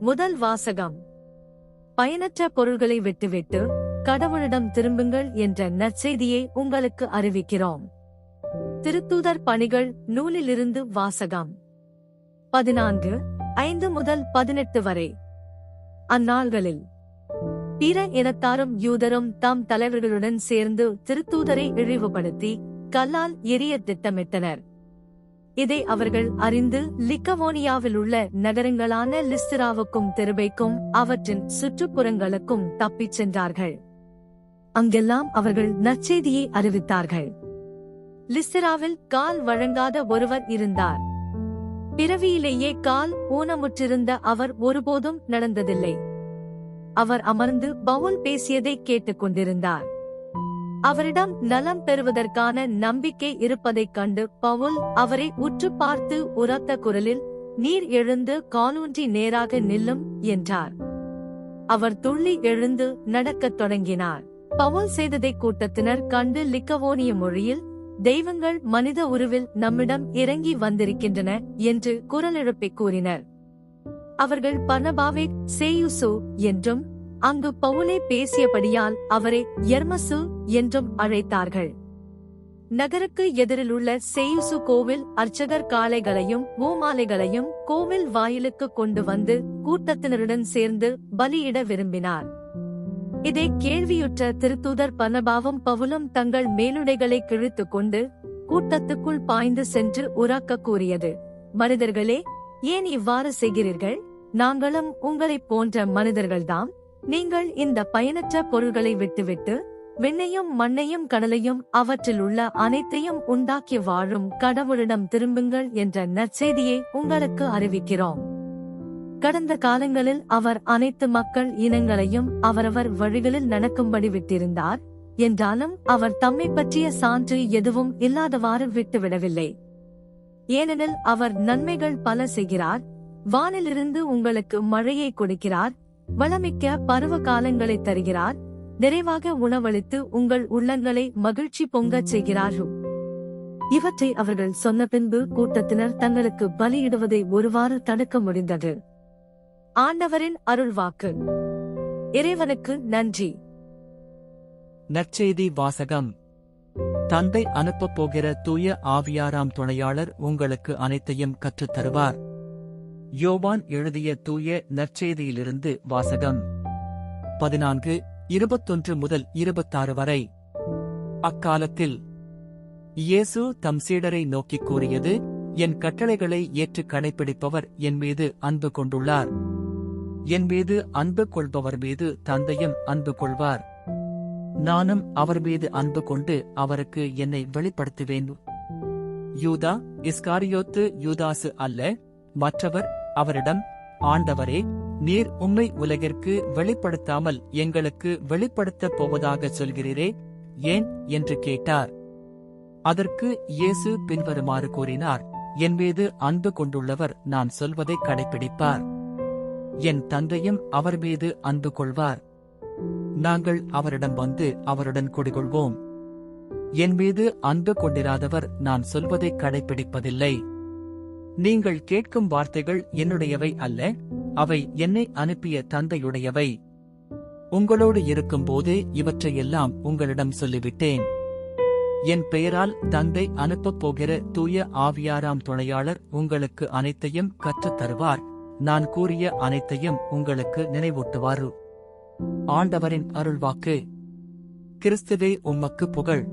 முதல் வாசகம். பயனற்ற பொருள்களை விட்டுவிட்டு கடவுளிடம் திரும்புங்கள் என்ற நற்செய்தியை உங்களுக்கு அறிவிக்கிறோம். திருத்தூதர் பணிகள் நூலிலிருந்து வாசகம். பதினான்கு ஐந்து முதல் பதினெட்டு வரை. அந்நாள்களில் பிற இனத்தாரும் யூதரும் தம் தலைவர்களுடன் சேர்ந்து திருத்தூதரை இழிவுபடுத்தி கல்லால் எரிய திட்டமிட்டனர். இதை அவர்கள் அறிந்து லிக்கவோனியாவில் உள்ள நகரங்களான லிஸ்திராவுக்கும் தெருபைக்கும் அவற்றின் சுற்றுப்புறங்களுக்கும் தப்பிச் சென்றார்கள். அங்கெல்லாம் அவர்கள் நற்செய்தியை அறிவித்தார்கள். லிஸ்திராவில் கால் வழங்காத ஒருவர் இருந்தார். பிறவியிலேயே கால் ஊனமுற்றிருந்த அவர் ஒருபோதும் நடந்ததில்லை. அவர் அமர்ந்து பவுல் பேசியதை கேட்டுக் கொண்டிருந்தார் அவரிடம் நலம் பெறுவதற்கான நம்பிக்கை இருப்பதைக் கண்டு பவுல் அவரை உற்று பார்த்து உரத்த குரலில் நீர் எழுந்து காலூன்றி நேராக நில்லும் என்றார். அவர் துள்ளி எழுந்து நடக்கத் தொடங்கினார். பவுல் செய்ததை கூட்டத்தினர் கண்டு லிக்கவோனிய மொழியில் தெய்வங்கள் மனித உருவில் நம்மிடம் இறங்கி வந்திருக்கின்றன என்று குரலெழுப்பிக் கூறினர். அவர்கள் பர்னபாவை சேயுசு என்றும் அங்கு பவுலே பேசியபடியால் அவரை எர்மசு என்றும் அழைத்தார்கள். நகருக்கு எதிரிலுள்ள சேயுசு கோவில் அர்ச்சகர் காளைகளையும் பூமாலைகளையும் கோவில் வாயிலுக்கு கொண்டு வந்து கூட்டத்தினருடன் சேர்ந்து பலியிட விரும்பினார். இதை கேள்வியுற்ற திருத்தூதர் பனபாவும் பவுலும் தங்கள் மேலுடைகளை கிழித்துக் கொண்டு கூட்டத்துக்குள் பாய்ந்து சென்று உறக்க கூறியது மனிதர்களே ஏன் இவ்வாறு செய்கிறீர்கள்? நாங்களும் உங்களைப் போன்ற மனிதர்கள்தாம். நீங்கள் இந்த பயனற்ற பொருள்களை விட்டுவிட்டு விண்ணையும் மண்ணையும் கடலையும் அவற்றில் உள்ள அனைத்தையும் உண்டாக்கி வாழும் கடவுளிடம் திரும்புங்கள் என்ற நற்செய்தியை உங்களுக்கு அறிவிக்கிறோம். கடந்த காலங்களில் அவர் அனைத்து மக்கள் இனங்களையும் அவரவர் வழிகளில் நடக்கும்படி விட்டிருந்தார். என்றாலும் அவர் தம்மை பற்றிய சான்று எதுவும் இல்லாதவாறு விட்டுவிடவில்லை. ஏனெனில் அவர் நன்மைகள் பல செய்கிறார் வானிலிருந்து உங்களுக்கு மழையை கொடுக்கிறார் வளமிக்க பருவ காலங்களை தருகிறார் நிறைவாக உணவளித்து உங்கள் உள்ளங்களை மகிழ்ச்சி பொங்கச் செய்கிறார்கள். இவற்றை அவர்கள் சொன்ன பின்பு கூட்டத்தினர் தங்களுக்கு பலியிடுவதை ஒருவாறு தடுக்க முடிந்தது. ஆண்டவரின் அருள்வாக்கு. இறைவனுக்கு நன்றி. நற்செய்தி வாசகம். தந்தை அனுப்பப் போகிற தூய ஆவியாராம் துணையாளர் உங்களுக்கு அனைத்தையும் கற்றுத் தருவார் யோவான் எழுதிய தூய நற்செய்தியிலிருந்து வாசகம். பதினான்கு இருபத்தொன்று முதல் இருபத்தாறு வரை. அக்காலத்தில் இயேசு தம் சீடரை நோக்கிக் கூறியது என் கட்டளைகளை ஏற்று கடைப்பிடிப்பவர் என் மீது அன்பு கொண்டுள்ளார். என் மீது அன்பு கொள்பவர் மீது தந்தையும் அன்பு கொள்வார். நானும் அவர் மீது அன்பு கொண்டு அவருக்கு என்னை வெளிப்படுத்துவேன். யூதா இஸ்காரியோத்து யூதாசு அல்ல மற்றவர் அவரிடம் ஆண்டவரே நீர் உம்மை உலகிற்கு வெளிப்படுத்தாமல் எங்களுக்கு வெளிப்படுத்தப் போவதாக சொல்கிறீரே ஏன்? என்று கேட்டார். அதற்கு இயேசு பின்வருமாறு கூறினார் என் மீது அன்பு கொண்டுள்ளவர் நான் சொல்வதை கடைப்பிடிப்பார். என் தந்தையும் அவர் மீது அன்பு கொள்வார். நாங்கள் அவரிடம் வந்து அவருடன் குடிகொள்வோம். என் மீது அன்பு கொண்டிராதவர் நான் சொல்வதை கடைப்பிடிப்பதில்லை. நீங்கள் கேட்கும் வார்த்தைகள் என்னுடையவை அல்ல அவை என்னை அனுப்பிய தந்தையுடையவை. உங்களோடு இருக்கும்போது இவற்றையெல்லாம் உங்களிடம் சொல்லிவிட்டேன். என் பெயரால் தந்தை அனுப்பப் போகிற தூய ஆவியாராம் துணையாளர் உங்களுக்கு அனைத்தையும் கற்றுத் தருவார். நான் கூறிய அனைத்தையும் உங்களுக்கு நினைவூட்டுவாரு. ஆண்டவரின் அருள்வாக்கு. கிறிஸ்துவே உம்மக்கு புகழ்.